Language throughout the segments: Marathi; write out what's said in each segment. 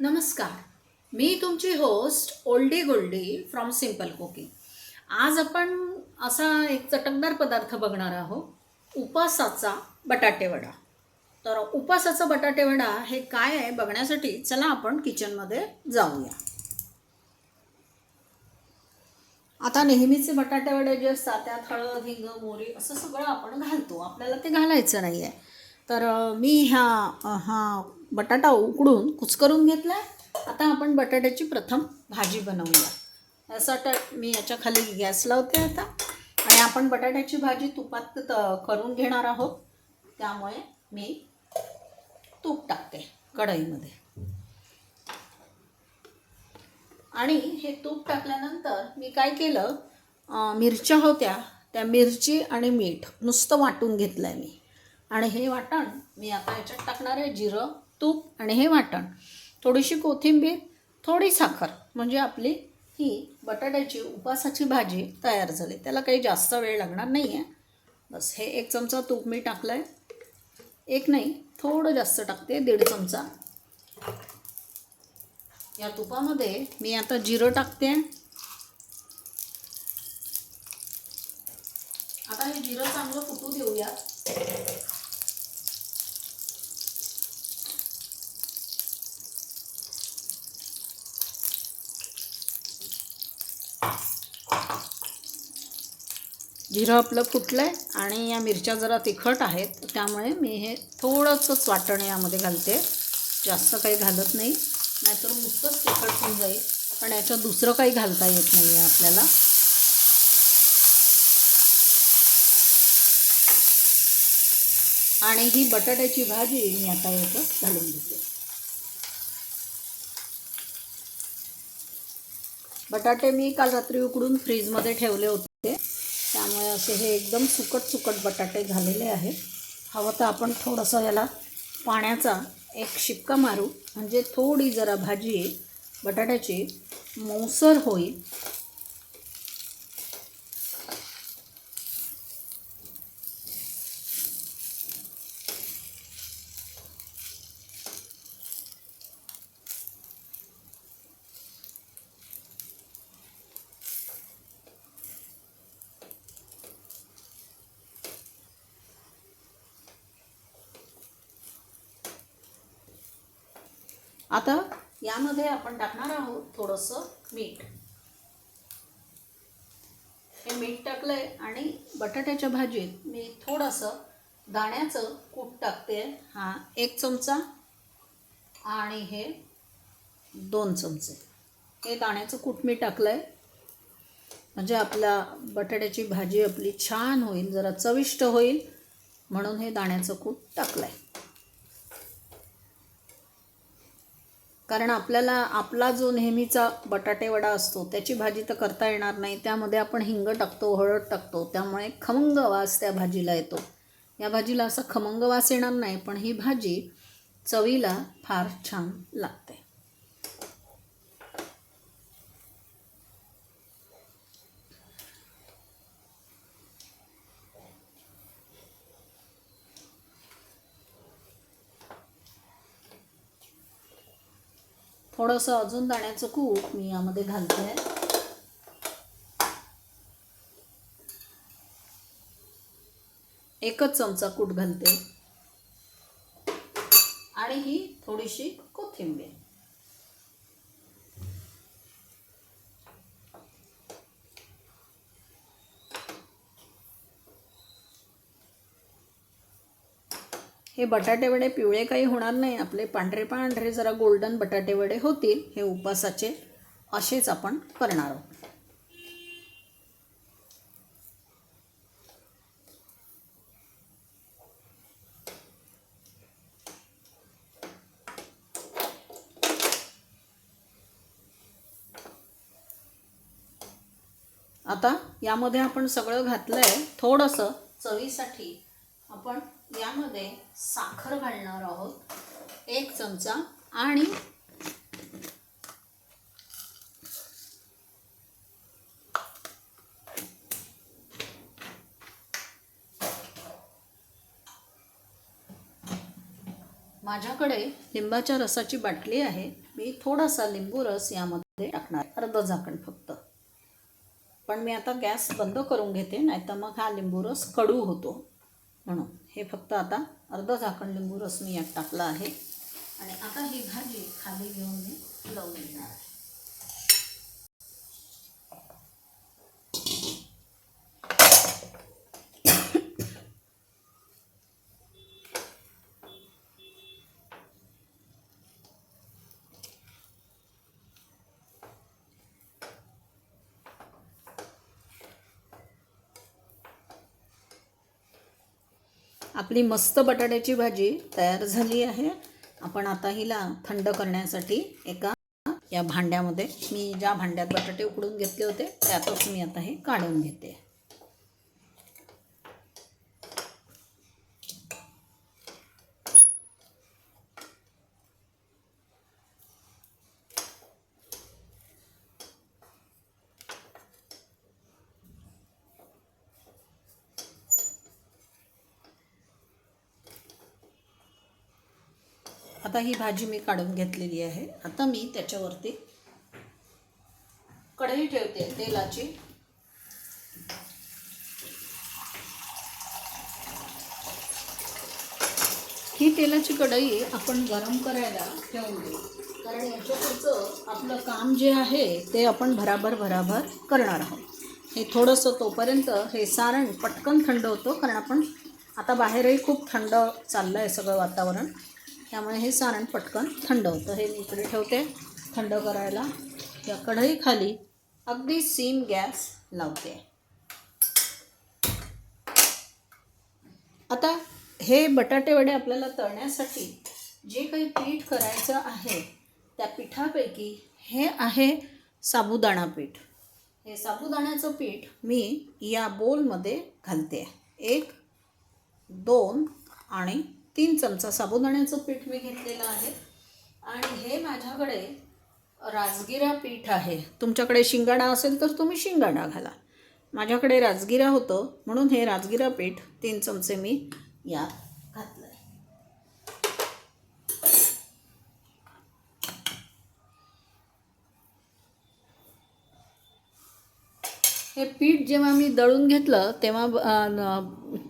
नमस्कार. मी तुमची host oldie goldie from simple cooking आज आपण असा एक चटकदार पदार्थ बघणार आहोत उपासाचा बटाटेवडा तर उपासाचा बटाटेवडा हे काय आहे बघण्यासाठी चला आपण किचनमध्ये जाऊया. आता नेहमीचे बटाटेवडे जे असतात त्यात हळद हिंग मोरी असं सगळं आपण घालतो. आपल्याला ते घालायचं नाही आहे तर मी ह्या हा बटाटा उकडून कुचकरून घेतला आहे आता आपण बटाट्याची प्रथम भाजी बनवूया. यासाठी मी याच्या खाली गॅस लावते आता. आणि आपण बटाट्याची भाजी तुपात त- करून घेणार आहोत. त्यामुळे मी तूप टाकते कढईमध्ये. आणि हे तूप टाकल्यानंतर मी काय केलं मिरच्या होत्या. त्या मिरची आणि मीठ नुसतं वाटून घेतलं आहे मी. आणि हे वाटण मी आता याच्यात टाकणार आहे जिरं तूप आणि हे वाटण. थोडीशी कोथिंबीर थोडी साखर म्हणजे आपली ही बटाट्याची उपासाची भाजी तयार झाली. त्याला काही जास्त वेळ लागणार नाही आहे बस हे एक चमचा तूप मी टाकलं आहे एक नाही थोडं जास्त टाकते दीड चमचा. या तुपामध्ये मी आता जिरं टाकते. आता हे जिरं चांगलं फुटू देऊया जिरं आपलं फुटलं आहे आणि या मिरच्या जरा तिखट आहेत त्यामुळे मी हे थोडंसंच वाटण यामध्ये घालते. जास्त काही घालत नाही नाहीतर नुसतंच तिखट होऊन जाईल. पण याच्यात दुसरं काही घालता येत नाही आहे आपल्याला. आणि ही बटाट्याची भाजी मी आता याच्यात घालून घेते. बटाटे मी काल रात्री उकडून फ्रीजमध्ये ठेवले होते. असे हे एकदम सुकट सुकट बटाटे झालेले आहेत. हवं तर आपण थोडंसं याला पाण्याचा एक शिपका मारू. म्हणजे थोडी जरा भाजी बटाट्याची मऊसर होईल. आता यामध्ये आपण टाकणार आहोत थोडंसं मीठ. हे मीठ टाकलंय आणि बटाट्याच्या भाजीत मी थोडंसं दाण्याचं कूट टाकते. हा एक चमचा आणि हे दोन चमचे. हे दाण्याचं कूट मी टाकलं आहे म्हणजे आपला बटाट्याची भाजी आपली छान होईल जरा चविष्ट होईल म्हणून हे दाण्याचं कूट टाकलं आहे कारण आपल्याला आपला जो नेहमीचा बटाटेवडा असतो त्याची भाजी तर करता येणार नाही. त्यामध्ये आपण हिंग टाकतो हळद टाकतो. त्यामुळे खमंग वास त्या भाजीला येतो. या भाजीला असा खमंग वास येणार नाही पण ही भाजी चवीला फार छान लागते. थोडंसं अजून दाण्याचं कूट मी यामध्ये घालते. आहे एकच चमचा कूट घालते. आणि ही थोडीशी कोथिंबीर. हे बटाटे वडे पिवळे काही होणार नाही. आपले पांढरे पांढरे जरा गोल्डन बटाटे वडे होतील. हे उपासाचे असेच आपण करणार आहोत. आता यामध्ये आपण सगळं घातलं आहे थोडंसं चवीसाठी आपण यामध्ये साखर घालणार आहोत. एक चमचा आणि माझ्याकडे लिंबाच्या रसाची बाटली आहे. मी थोडासा लिंबू रस यामध्ये टाकणार. अर्ध झाकण फक्त. पण मी आता गॅस बंद करून घेते नाहीतर मग हा लिंबू रस कडू होतो म्हणून. हे फक्त आता अर्ध झाकण लिंबू रस मी यात टाकला आहे. आणि आता ही भाजी खाली घेऊन मी लावून घेणार आहे. आपली मस्त बटाट्याची भाजी तयार झाली आहे. आपण आता हिला थंड करण्यासाठी एका या भांड्यामध्ये मी ज्या भांड्यात बटाटे उकडून घेतले होते त्यातच मी आता हे काढून घेते. आता ही भाजी मी काढून घेतलेली आहे. आता मी त्याच्यावरती कढई ठेवते तेलाची. ही तेलाची कढई आपण गरम करायला ठेवून देऊ. कारण याच्यापुढचं आपलं काम जे आहे ते आपण भराभर भराभर करणार आहोत. हे थोडंसं तोपर्यंत हे सारण पटकन थंड होतं कारण आपण आता बाहेरही खूप थंड चाललं आहे सगळं वातावरण. त्यामुळे हे सारण पटकन थंड होतं हे मी इकडे ठेवते थंड करायला. या कढईखाली अगदी सीम गॅस लावते. आता हे बटाटेवडे आपल्याला तळण्यासाठी जे काही पीठ करायचं आहे त्या पिठापैकी हे आहे साबुदाणा पीठ. हे साबुदाण्याचं पीठ मी या बोलमध्ये घालते. एक दोन आणि तीन चमचा साबुदाण्याचं पीठ मी घेतलेलं आहे. आणि हे माझ्याकडे राजगिरा पीठ आहे. तुमच्याकडे शिंगाणा असेल तर तुम्ही शिंगाणा घाला. माझ्याकडे राजगिरा होतं म्हणून हे राजगिरा पीठ तीन चमचे मी यात घातलं आहे हे पीठ जेव्हा मी दळून घेतलं तेव्हा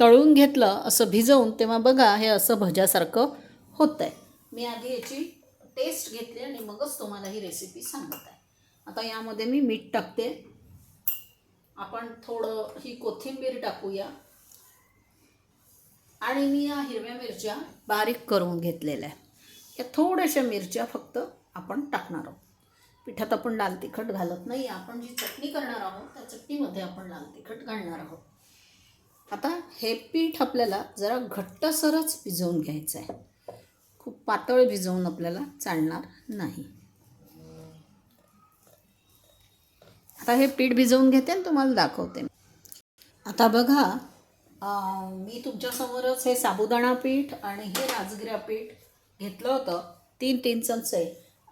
तळून घेतलं असं भिजवून तेव्हा बघा हे असं भज्यासारखं होतं आहे मी आधी याची टेस्ट घेतली आणि मगच तुम्हाला ही रेसिपी सांगत आहे. आता यामध्ये मी मीठ टाकते. आपण थोडं ही कोथिंबीर टाकूया. आणि मी या हिरव्या मिरच्या बारीक करून घेतलेल्या आहे या थोड्याशा मिरच्या फक्त आपण टाकणार आहोत. पिठात आपण लाल तिखट घालत नाही. आपण जी चटणी करणार आहोत त्या चटणीमध्ये आपण लाल तिखट घालणार आहोत. आता हे पीठ आपल्याला जरा घट्टसरच भिजवून घ्यायचं आहे खूप पातळ भिजवून आपल्याला चालणार नाही. आता हे पीठ भिजवून घेते आणि तुम्हाला दाखवते. आता बघा मी तुमच्यासमोरच हे साबुदाणा पीठ आणि हे राजगिरा पीठ घेतलं होतं तीन तीन चमचे.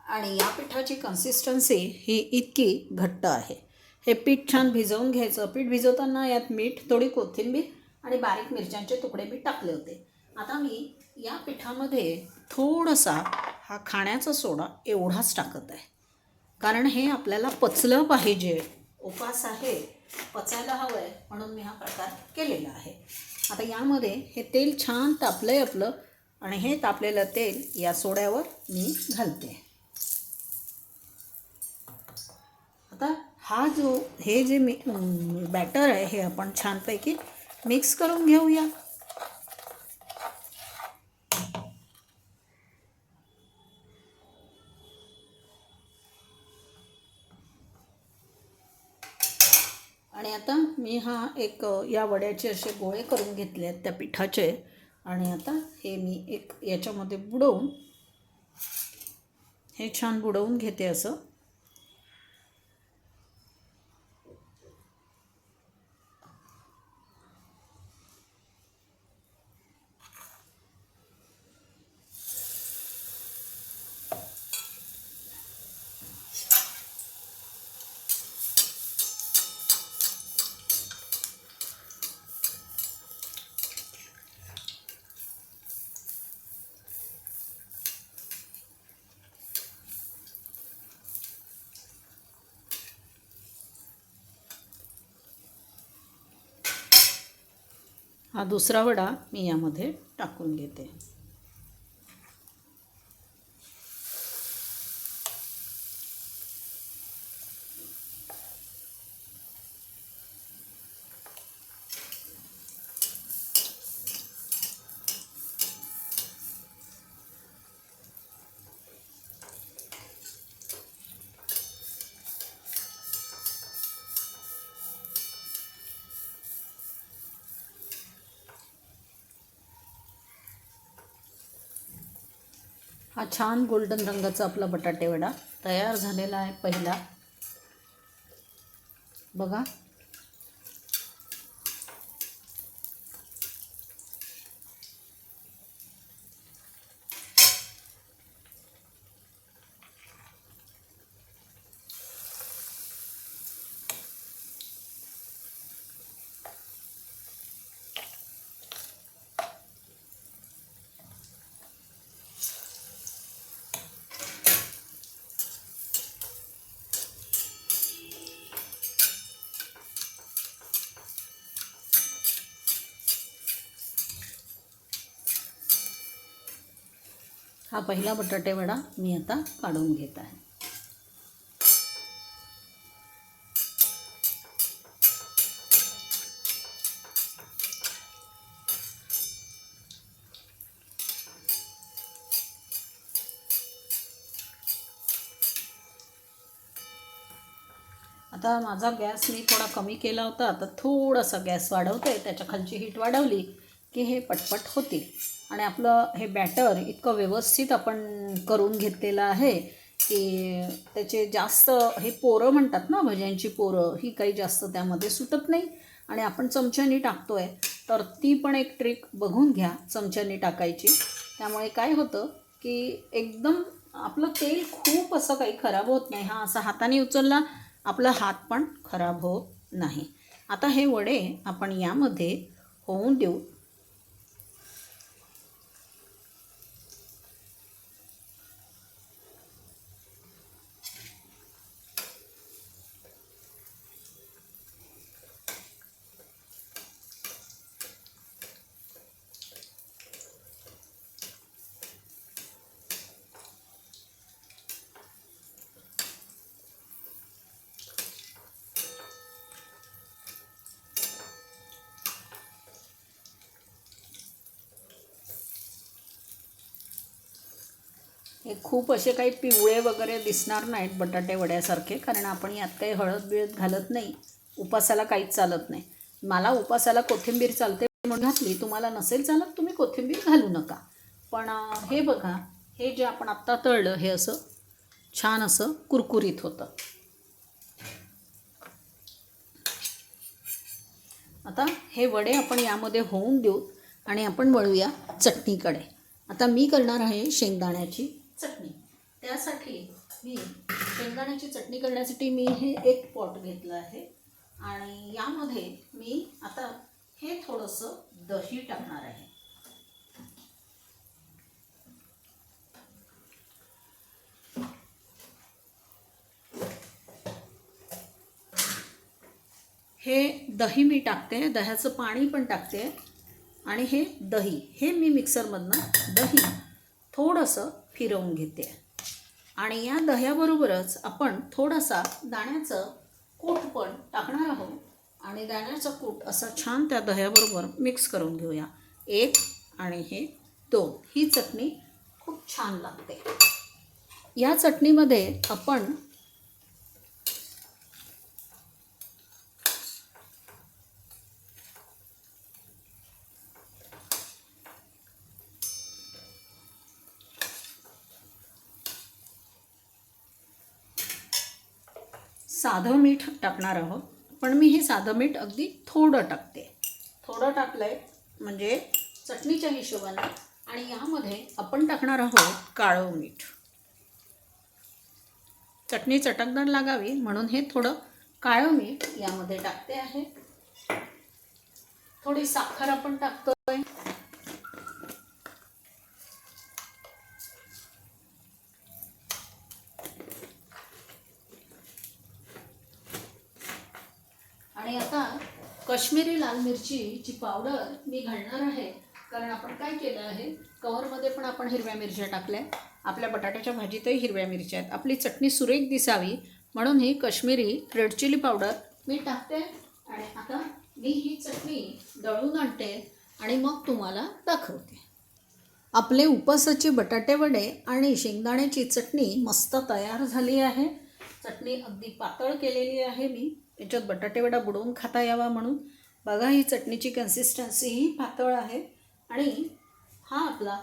आणि या पिठाची कन्सिस्टन्सी ही इतकी घट्ट आहे. हे पीठ छान भिजवून घ्यायचं. पीठ भिजवताना यात मीठ थोडी कोथिंबीर आणि बारीक मिरच्यांचे तुकडे मी टाकले होते. आता मी या पिठामध्ये थोडासा हा खाण्याचा सोडा एवढाच टाकत आहे. कारण हे आपल्याला पचलं पाहिजे. उपास आहे. पचायला हवं आहे म्हणून मी हा प्रकार केलेला आहे. आता यामध्ये हे तेल छान तापलं आहे आपलं आणि हे तापलेलं तेल या सोड्यावर मी घालते. आता हा जो हे जे मी बॅटर आहे हे आपण छानपैकी मिक्स करून घेऊया. आणि आता मी हा एक या वड्याचे असे गोळे करून घेतले आहेत त्या पिठाचे. आणि आता हे मी एक याच्यामध्ये बुडवून हे छान बुडवून घेते असं. हा दुसरा वडा मी यामध्ये टाकून घेते. हा छान गोल्डन रंगाचा आपला बटाटेवडा तयार झालेला आहे पहिला. बघा. हा पहिला बटाटेवडा मी आता काढून घेत आहे. आता माझा गॅस मी थोडा कमी केला होता आता थोडासा गॅस वाढवते त्याच्या खालची हीट वाढवली की हे पटपट होतील. आणि आपलं हे बॅटर इतकं व्यवस्थित आपण करून घेतलेलं आहे की त्याचे जास्त हे पोरं म्हणतात ना भज्यांची पोरं ही काही जास्त त्यामध्ये सुटत नाही. आणि आपण चमच्यानी टाकतो आहे तर ती पण एक ट्रिक बघून घ्या चमच्यानी टाकायची. त्यामुळे काय होतं की एकदम आपलं तेल खूप असं काही खराब होत नाही. हा असा हाताने उचलला आपला हात पण खराब होत नाही. आता हे वडे आपण यामध्ये होऊन देऊ. हे खूप असे काही पिवळे वगैरे दिसणार नाहीत बटाटे वड्यासारखे कारण आपण यात काही हळद बिळद घालत नाही. उपासाला काहीच चालत नाही. मला उपासाला कोथिंबीर चालते म्हणून घातली. तुम्हाला नसेल चालत तुम्ही कोथिंबीर घालू नका. पण हे बघा हे जे आपण आत्ता तळलं हे असं छान असं कुरकुरीत होतं. आता हे वडे आपण यामध्ये होऊन देऊ आणि आपण वळूया चटणीकडे. आता मी करणार आहे शेंगदाण्याची चटणी. त्यासाठी मी शेंगदाण्याची चटणी करण्यासाठी मी हे एक पॉट घेतलं आहे. आणि यामध्ये मी आता हे थोडंसं दही टाकणार आहे. हे दही मी टाकते दह्याचं पाणी पण टाकते. आणि हे दही हे मी मिक्सरमधनं दही थोडंसं फिरवून घेते. आणि या दह्याबरोबरच आपण थोडासा दाण्याचं कूट पण टाकणार आहोत. आणि दाण्याचं कूट असं छान त्या दह्याबरोबर मिक्स करून घेऊया. एक आणि हे दोन. ही चटणी खूप छान लागते. या चटणीमध्ये आपण साधं मीठ टाकणार आहोत. पण मी हे साधं मीठ अगदी थोडं टाकते. थोडं टाकलं आहे म्हणजे चटणीच्या हिशोबाने. आणि यामध्ये आपण टाकणार आहोत काळं मीठ. चटणी चटकदार लागावी म्हणून हे थोडं काळं मीठ यामध्ये टाकते आहे. थोडी साखर आपण टाकतोय. आणि आता कश्मीरी लाल मिरचीची पावडर मी घालणार आहे. कारण आपण काय केलं आहे? कवरमध्ये पण आपण हिरव्या मिरच्या टाकल्या. आपल्या बटाट्याच्या भाजीतही हिरव्या मिरच्या आहेत. आपली चटणी सुरेख दिसावी. म्हणून ही कश्मीरी रेड चिली पावडर मी टाकते आणि आता मी ही चटणी दळून आणते आणि मग तुम्हाला दाखवते. आपले उपसाचे बटाटे वडे आणि शेंगदाण्याची चटणी मस्त तयार झाली आहे. चटणी अगदी पातळ केलेली आहे मी. याच्यात बटाटेवडा बुडवून खाता यावा म्हणून. बघा ही चटणीची कन्सिस्टन्सी ही पातळ आहे. आणि हा आपला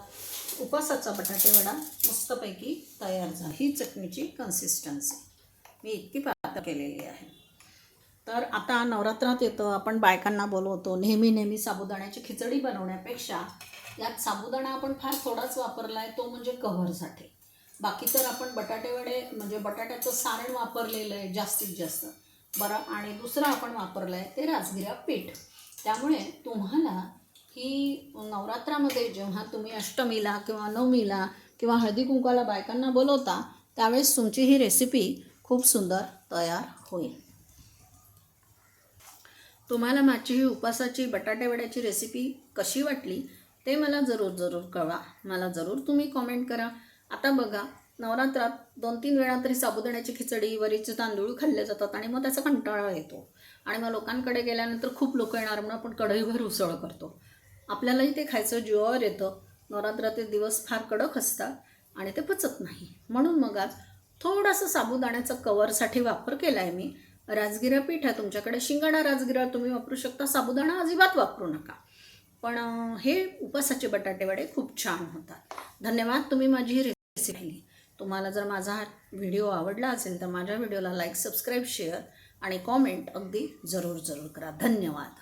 उपवासाचा बटाटेवडा मस्तपैकी तयार झाला. ही चटणीची कन्सिस्टन्सी मी इतकी पातळ केलेली आहे. तर आता नवरात्रात येतं. आपण बायकांना बोलवतो नेहमी नेहमी साबुदाण्याची खिचडी बनवण्यापेक्षा यात साबुदाणा आपण फार थोडाच वापरला आहे तो म्हणजे कव्हरसाठी. बाकी तर आपण बटाटेवडे म्हणजे बटाट्याचं सारण वापरलेलं आहे जास्तीत जास्त. बरं आणि दुसरं आपण वापरलं आहे ते राजगिरा पीठ. त्यामुळे तुम्हाला ही नवरात्रामध्ये जेव्हा तुम्ही अष्टमीला किंवा नवमीला किंवा हळदी कुंकाला बायकांना बोलवता त्यावेळेस तुमची ही रेसिपी खूप सुंदर तयार होईल. तुम्हाला माझी ही उपासाची बटाटेवड्याची रेसिपी कशी वाटली ते मला जरूर जरूर कळवा. मला जरूर तुम्ही कॉमेंट करा. आता बघा नवरात्रात दोन तीन वेळा तरी साबुदाण्याची खिचडी वरीचे तांदूळ खाल्ले जातात आणि मग त्याचा कंटाळा येतो. आणि मग लोकांकडे गेल्यानंतर खूप लोक येणार म्हणून आपण कढईभर उसळ करतो. आपल्यालाही ते खायचं जीवावर येतं. नवरात्राचे दिवस फार कडक असतात आणि ते पचत नाही. म्हणून मग आज थोडासा साबुदाण्याचा कवरसाठी वापर केला आहे मी. राजगिरा पीठ आहे तुमच्याकडे. शिंगाणा राजगिरा तुम्ही वापरू शकता. साबुदाणा अजिबात वापरू नका. पण हे उपासाचे बटाटे वडे खूप छान होतात. धन्यवाद. तुम्ही माझी रेसिपी तुम्हाला जर माझा हा व्हिडिओ आवडला असेल तर माझ्या व्हिडिओला लाईक सबस्क्राईब शेअर आणि कॉमेंट अगदी जरूर जरूर करा. धन्यवाद.